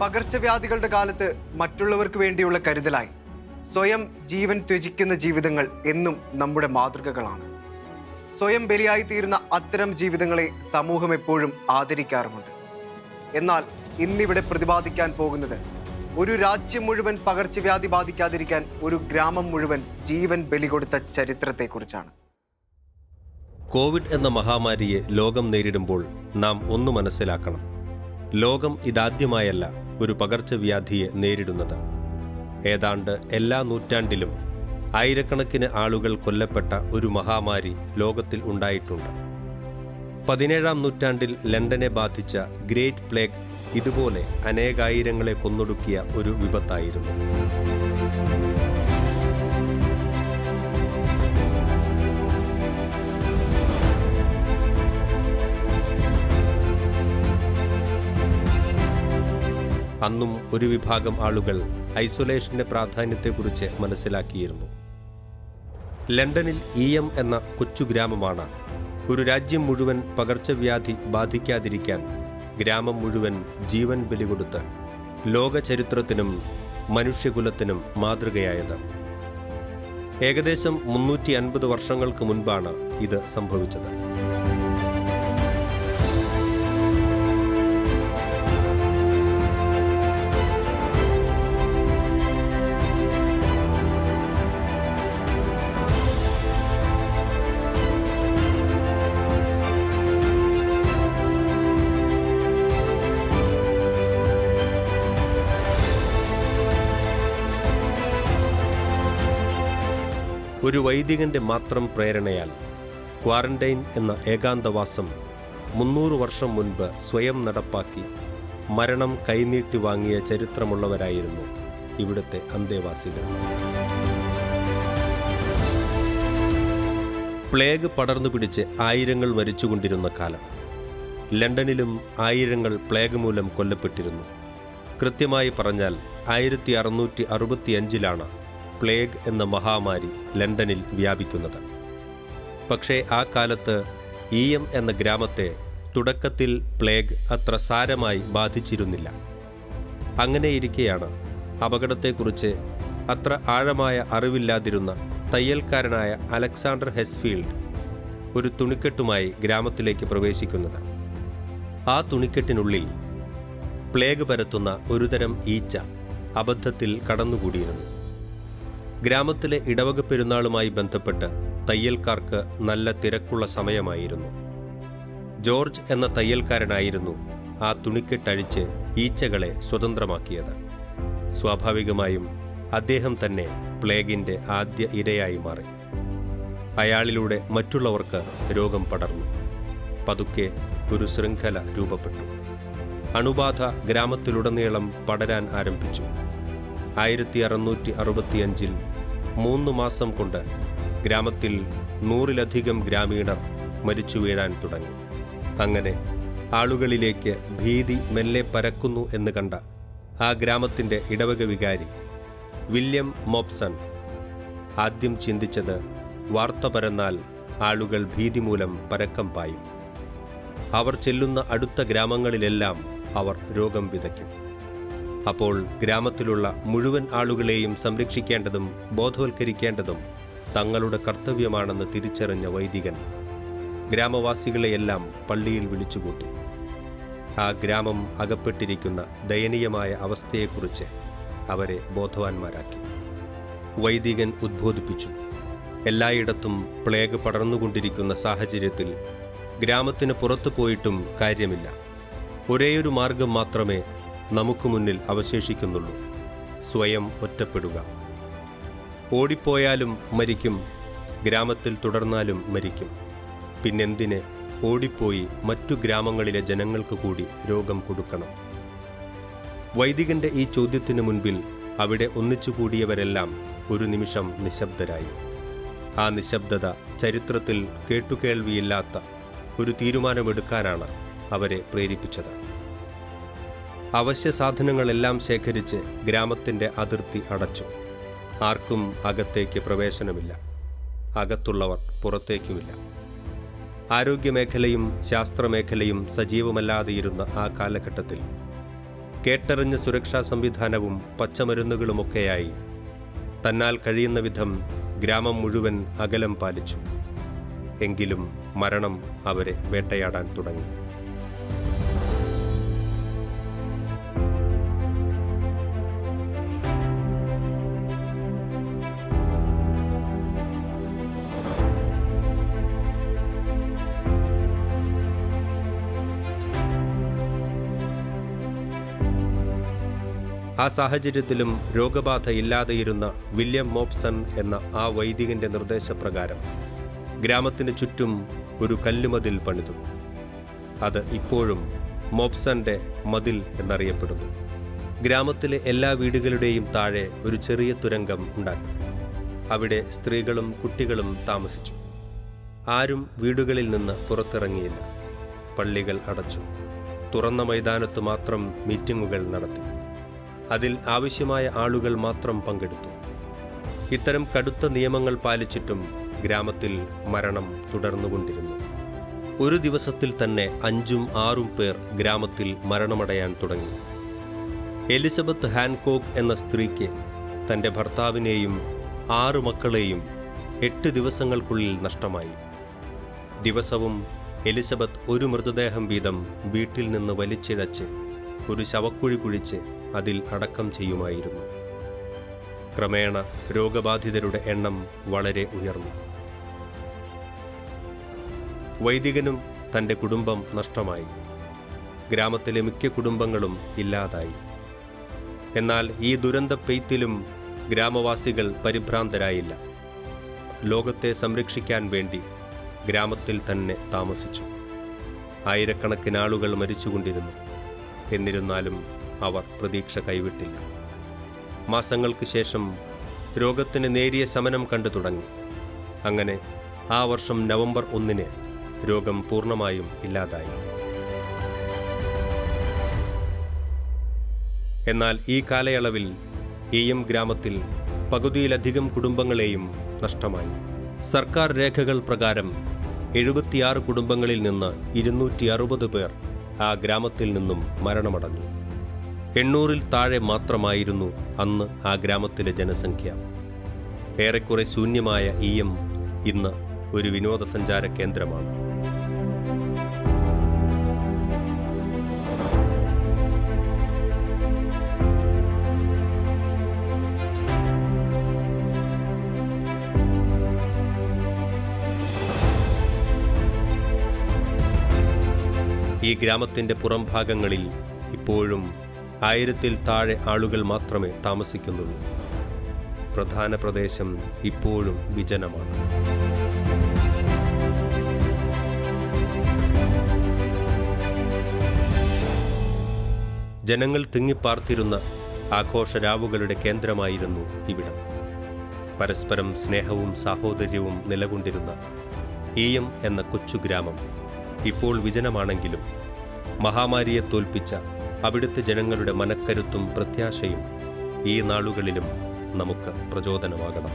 പകർച്ചവ്യാധികളുടെ കാലത്ത് മറ്റുള്ളവർക്ക് വേണ്ടിയുള്ള കരുതലായി. സ്വയം ജീവൻ ത്യജിക്കുന്ന ജീവിതങ്ങൾ എന്നും നമ്മുടെ മാതൃകകളാണ്. സ്വയം ബലിയായി തീരുന്ന അത്തരം ജീവിതങ്ങളെ സമൂഹം എപ്പോഴും ആദരിക്കാറുമുണ്ട്. എന്നാൽ ഇന്നിവിടെ പ്രതിപാദിക്കാൻ പോകുന്നത് ഒരു രാജ്യം മുഴുവൻ പകർച്ചവ്യാധി ബാധിക്കാതിരിക്കാൻ ഒരു ഗ്രാമം മുഴുവൻ ജീവൻ ബലി കൊടുത്ത ചരിത്രത്തെക്കുറിച്ചാണ്. കോവിഡ് എന്ന മഹാമാരിയെ ലോകം നേരിടുമ്പോൾ നാം ഒന്ന് മനസ്സിലാക്കണം. ലോകം ഇതാദ്യമായല്ല ഒരു പകർച്ചവ്യാധിയെ നേരിടുന്നത്. ഏതാണ്ട് എല്ലാ നൂറ്റാണ്ടിലും ആയിരക്കണക്കിന് ആളുകൾ കൊല്ലപ്പെട്ട ഒരു മഹാമാരി ലോകത്തിൽ ഉണ്ടായിട്ടുണ്ട്. പതിനേഴാം നൂറ്റാണ്ടിൽ ലണ്ടനെ ബാധിച്ച ഗ്രേറ്റ് പ്ലേഗ് ഇതുപോലെ അനേകായിരങ്ങളെ കൊന്നൊടുക്കിയ ഒരു വിപത്തായിരുന്നു. അന്നും ഒരു വിഭാഗം ആളുകൾ ഐസൊലേഷന്റെ പ്രാധാന്യത്തെക്കുറിച്ച് മനസ്സിലാക്കിയിരുന്നു. ലണ്ടനിൽ ഇ എം എന്ന കൊച്ചു ഗ്രാമമാണ്. ഒരു രാജ്യം മുഴുവൻ പകർച്ചവ്യാധി ബാധിക്കാതിരിക്കാൻ ഗ്രാമം മുഴുവൻ ജീവൻ ബലി കൊടുത്ത് ലോക ചരിത്രത്തിനും മനുഷ്യകുലത്തിനും മാതൃകയായത്. ഏകദേശം മുന്നൂറ്റി അൻപത് വർഷങ്ങൾക്ക് മുൻപാണ് ഇത് സംഭവിച്ചത്. ഒരു വൈദികന്റെ മാത്രം പ്രേരണയാൽ ക്വാറന്റൈൻ എന്ന ഏകാന്തവാസം മുന്നൂറ് വർഷം മുൻപ് സ്വയം നടപ്പാക്കി മരണം കൈനീട്ടി വാങ്ങിയ ചരിത്രമുള്ളവരായിരുന്നു ഇവിടുത്തെ അന്തേവാസികൾ. പ്ലേഗ് പടർന്നു പിടിച്ച് ആയിരങ്ങൾ മരിച്ചുകൊണ്ടിരുന്ന കാലം. ലണ്ടനിലും ആയിരങ്ങൾ പ്ലേഗ് മൂലം കൊല്ലപ്പെട്ടിരുന്നു. കൃത്യമായി പറഞ്ഞാൽ ആയിരത്തി അറുന്നൂറ്റി അറുപത്തിയഞ്ചിലാണ് പ്ലേഗ് എന്ന മഹാമാരി ലണ്ടനിൽ വ്യാപിക്കുന്നത്. പക്ഷേ ആ കാലത്ത് ഇ എം എന്ന ഗ്രാമത്തെ തുടക്കത്തിൽ പ്ലേഗ് അത്ര സാരമായി ബാധിച്ചിരുന്നില്ല. അങ്ങനെയിരിക്കെയാണ് അപകടത്തെക്കുറിച്ച് അത്ര ആഴമായ അറിവില്ലാതിരുന്ന തയ്യൽക്കാരനായ അലക്സാണ്ടർ ഹെസ്ഫീൽഡ് ഒരു തുണിക്കെട്ടുമായി ഗ്രാമത്തിലേക്ക് പ്രവേശിക്കുന്നത്. ആ തുണിക്കെട്ടിനുള്ളിൽ പ്ലേഗ് പരത്തുന്ന ഒരുതരം ഈച്ച അബദ്ധത്തിൽ കടന്നുകൂടിയിരുന്നു. ഗ്രാമത്തിലെ ഇടവക പെരുന്നാളുമായി ബന്ധപ്പെട്ട് തയ്യൽക്കാർക്ക് നല്ല തിരക്കുള്ള സമയമായിരുന്നു. ജോർജ് എന്ന തയ്യൽക്കാരനായിരുന്നു ആ തുണിക്കെട്ടഴിച്ച് ഈച്ചകളെ സ്വതന്ത്രമാക്കിയത്. സ്വാഭാവികമായും അദ്ദേഹം തന്നെ പ്ലേഗിന്റെ ആദ്യ ഇരയായി മാറി. അയാളിലൂടെ മറ്റുള്ളവർക്ക് രോഗം പടർന്നു. പതുക്കെ ഒരു ശൃംഖല രൂപപ്പെട്ടു. അണുബാധ ഗ്രാമത്തിലുടനീളം പടരാൻ ആരംഭിച്ചു. ആയിരത്തി അറുന്നൂറ്റി അറുപത്തിയഞ്ചിൽ മൂന്ന് മാസം കൊണ്ട് ഗ്രാമത്തിൽ നൂറിലധികം ഗ്രാമീണർ മരിച്ചു വീഴാൻ തുടങ്ങി. അങ്ങനെ ആളുകളിലേക്ക് ഭീതി മെല്ലെ പരക്കുന്നു എന്ന് കണ്ട ആ ഗ്രാമത്തിന്റെ ഇടവക വികാരി വില്യം മോപ്സൺ ആദ്യം ചിന്തിച്ചത് വാർത്ത പരന്നാൽ ആളുകൾ ഭീതി മൂലം പരക്കം പായും. അവർ ചെല്ലുന്ന അടുത്ത ഗ്രാമങ്ങളിലെല്ലാം അവർ രോഗം വിതയ്ക്കും. അപ്പോൾ ഗ്രാമത്തിലുള്ള മുഴുവൻ ആളുകളെയും സംരക്ഷിക്കേണ്ടതും ബോധവൽക്കരിക്കേണ്ടതും തങ്ങളുടെ കർത്തവ്യമാണെന്ന് തിരിച്ചറിഞ്ഞ വൈദികൻ ഗ്രാമവാസികളെയെല്ലാം പള്ളിയിൽ വിളിച്ചുകൂട്ടി. ആ ഗ്രാമം അകപ്പെട്ടിരിക്കുന്ന ദയനീയമായ അവസ്ഥയെക്കുറിച്ച് അവരെ ബോധവാന്മാരാക്കി. വൈദികൻ ഉദ്ബോധിപ്പിച്ചു. എല്ലായിടത്തും പ്ലേഗ് പടർന്നുകൊണ്ടിരിക്കുന്ന സാഹചര്യത്തിൽ ഗ്രാമത്തിന് പുറത്തു പോയിട്ടും കാര്യമില്ല. ഒരേയൊരു മാർഗം മാത്രമേ നമുക്ക് മുന്നിൽ അവശേഷിക്കുന്നുള്ളൂ. സ്വയം ഒറ്റപ്പെടുക. ഓടിപ്പോയാലും മരിക്കും. ഗ്രാമത്തിൽ തുടർന്നാലും മരിക്കും. പിന്നെന്തിന്? ഓടിപ്പോയി മറ്റു ഗ്രാമങ്ങളിലെ ജനങ്ങൾക്ക് കൂടി രോഗം കൊടുക്കണം. വൈദികന്റെ ഈ ചോദ്യത്തിനു മുൻപിൽ അവിടെ ഒന്നിച്ചുകൂടിയവരെല്ലാം ഒരു നിമിഷം നിശബ്ദരായി. ആ നിശബ്ദത ചരിത്രത്തിൽ കേട്ടുകേൾവിയില്ലാത്ത ഒരു തീരുമാനമെടുക്കാനാണ് അവരെ പ്രേരിപ്പിച്ചത്. അവശ്യ സാധനങ്ങളെല്ലാം ശേഖരിച്ച് ഗ്രാമത്തിന്റെ അതിർത്തി അടച്ചു. ആർക്കും അകത്തേക്ക് പ്രവേശനമില്ല. അകത്തുള്ളവർ പുറത്തേക്കുമില്ല. ആരോഗ്യമേഖലയും ശാസ്ത്രമേഖലയും സജീവമല്ലാതെയിരുന്ന ആ കാലഘട്ടത്തിൽ കേട്ടറിഞ്ഞ സുരക്ഷാ സംവിധാനവും പച്ചമരുന്നുകളുമൊക്കെയായി തന്നാൽ കഴിയുന്ന വിധം ഗ്രാമം മുഴുവൻ അകലം പാലിച്ചു. എങ്കിലും മരണം അവരെ വേട്ടയാടാൻ തുടങ്ങി. ആ സാഹചര്യത്തിലും രോഗബാധ ഇല്ലാതെയിരുന്ന വില്യം മോപ്സൺ എന്ന ആ വൈദികന്റെ നിർദ്ദേശപ്രകാരം ഗ്രാമത്തിന് ചുറ്റും ഒരു കല്ലുമതിൽ പണിതു. അത് ഇപ്പോഴും മോപ്സന്റെ മതിൽ എന്നറിയപ്പെടുന്നു. ഗ്രാമത്തിലെ എല്ലാ വീടുകളുടെയും താഴെ ഒരു ചെറിയ തുരങ്കം ഉണ്ടാക്കി. അവിടെ സ്ത്രീകളും കുട്ടികളും താമസിച്ചു. ആരും വീടുകളിൽ നിന്ന് പുറത്തിറങ്ങിയില്ല. പള്ളികൾ അടച്ചു. തുറന്ന മൈതാനത്ത് മാത്രം മീറ്റിങ്ങുകൾ നടത്തി. അതിൽ ആവശ്യമായ ആളുകൾ മാത്രം പങ്കെടുത്തു. ഇത്തരം കടുത്ത നിയമങ്ങൾ പാലിച്ചിട്ടും ഗ്രാമത്തിൽ മരണം തുടർന്നുകൊണ്ടിരുന്നു. ഒരു ദിവസത്തിൽ തന്നെ അഞ്ചും ആറും പേർ ഗ്രാമത്തിൽ മരണമടയാൻ തുടങ്ങി. എലിസബത്ത് ഹാൻകോക്ക് എന്ന സ്ത്രീക്ക് തന്റെ ഭർത്താവിനെയും ആറു മക്കളെയും എട്ട് ദിവസങ്ങൾക്കുള്ളിൽ നഷ്ടമായി. ദിവസവും എലിസബത്ത് ഒരു മൃതദേഹം വീതം വീട്ടിൽ നിന്ന് വലിച്ചിഴച്ച് ഒരു ശവക്കുഴി കുഴിച്ച് അതിൽ അടക്കം ചെയ്യുമായിരുന്നു. ക്രമേണ രോഗബാധിതരുടെ എണ്ണം വളരെ ഉയർന്നു. വൈദികനും തന്റെ കുടുംബം നഷ്ടമായി. ഗ്രാമത്തിലെ മിക്ക കുടുംബങ്ങളും ഇല്ലാതായി. എന്നാൽ ഈ ദുരന്ത പെയ്ത്തിലും ഗ്രാമവാസികൾ പരിഭ്രാന്തരായില്ല. ലോകത്തെ സംരക്ഷിക്കാൻ വേണ്ടി ഗ്രാമത്തിൽ തന്നെ താമസിച്ചു. ആയിരക്കണക്കിനാളുകൾ മരിച്ചുകൊണ്ടിരുന്നു. എന്നിരുന്നാലും അവർ പ്രതീക്ഷ കൈവിട്ടില്ല. മാസങ്ങൾക്ക് ശേഷം രോഗത്തിന് നേരിയ ശമനം കണ്ടു തുടങ്ങി. അങ്ങനെ ആ വർഷം നവംബർ ഒന്നിന് രോഗം പൂർണമായും ഇല്ലാതായി. എന്നാൽ ഈ കാലയളവിൽ ഈയം ഗ്രാമത്തിൽ പകുതിയിലധികം കുടുംബങ്ങളെയും നഷ്ടമായി. സർക്കാർ രേഖകൾ പ്രകാരം എഴുപത്തിയാറ് കുടുംബങ്ങളിൽ നിന്ന് ഇരുന്നൂറ്റി അറുപത് പേർ ആ ഗ്രാമത്തിൽ നിന്നും മരണമടഞ്ഞു. എണ്ണൂറിൽ താഴെ മാത്രമായിരുന്നു അന്ന് ആ ഗ്രാമത്തിലെ ജനസംഖ്യ. ഏറെക്കുറെ ശൂന്യമായ ഇ എം ഇന്ന് ഒരു വിനോദസഞ്ചാര കേന്ദ്രമാണ്. ഈ ഗ്രാമത്തിന്റെ പുറംഭാഗങ്ങളിൽ ഇപ്പോഴും ആയിരത്തിൽ താഴെ ആളുകൾ മാത്രമേ താമസിക്കുന്നുള്ളൂ. പ്രധാന പ്രദേശം ഇപ്പോഴും വിജനമാണ്. ജനങ്ങൾ തിങ്ങിപ്പാർത്തിരുന്ന ആഘോഷരാവുകളുടെ കേന്ദ്രമായിരുന്നു ഇവിടം. പരസ്പരം സ്നേഹവും സാഹോദര്യവും നിലകൊണ്ടിരുന്ന ഈയം എന്ന കൊച്ചു ഗ്രാമം ഇപ്പോൾ വിജനമാണെങ്കിലും മഹാമാരിയെ തോൽപ്പിച്ച അവിടുത്തെ ജനങ്ങളുടെ മനക്കരുത്തും പ്രത്യാശയും ഈ നാളുകളിലും നമുക്ക് പ്രചോദനമാകണം.